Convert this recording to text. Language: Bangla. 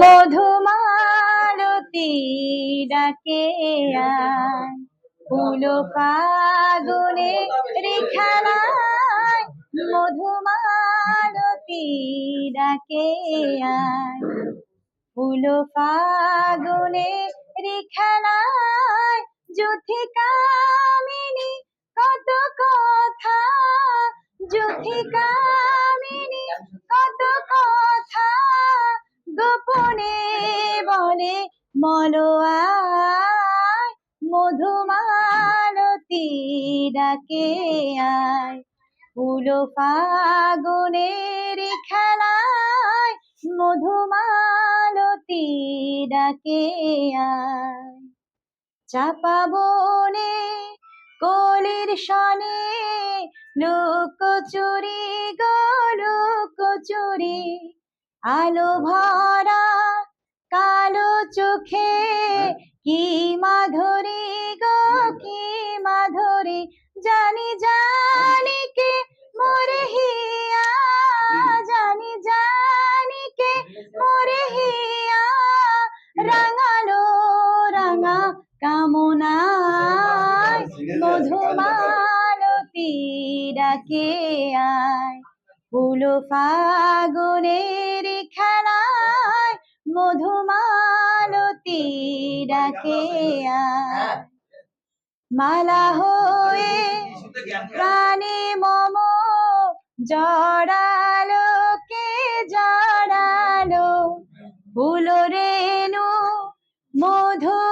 মধুমালতী ডাকে ফুল ফাগুনে রেখানায় মধুমালতী ডাকে ফুল ফাগুনে রেখানায় যুথি কামিনী কত কথা, যুথি কামিনী গোপনে বলে মলোয়ায় মধুমালতী ডাকে আয়। ফুল ফাগুনের খেলায় মধুমালতী ডাকে চাপা বনে কলির সনে লোক চুরি গো, লোক চুরি আলো ভরা কালো চোখে কি মাধুরী গো কি মাধুরী জানি জানি কে মোরে হিয়া জানি জানি কে মোরে হিয়া রাঙালো রাঙা কামনায় মধুমালতী ডাকে আয় ফুলো ফাগুনের খেলায় মধুমালতি ডাকে মালা হয়ে প্রাণে মম জড়ালো, কে জড়ালো? ফুলো রেণু মধু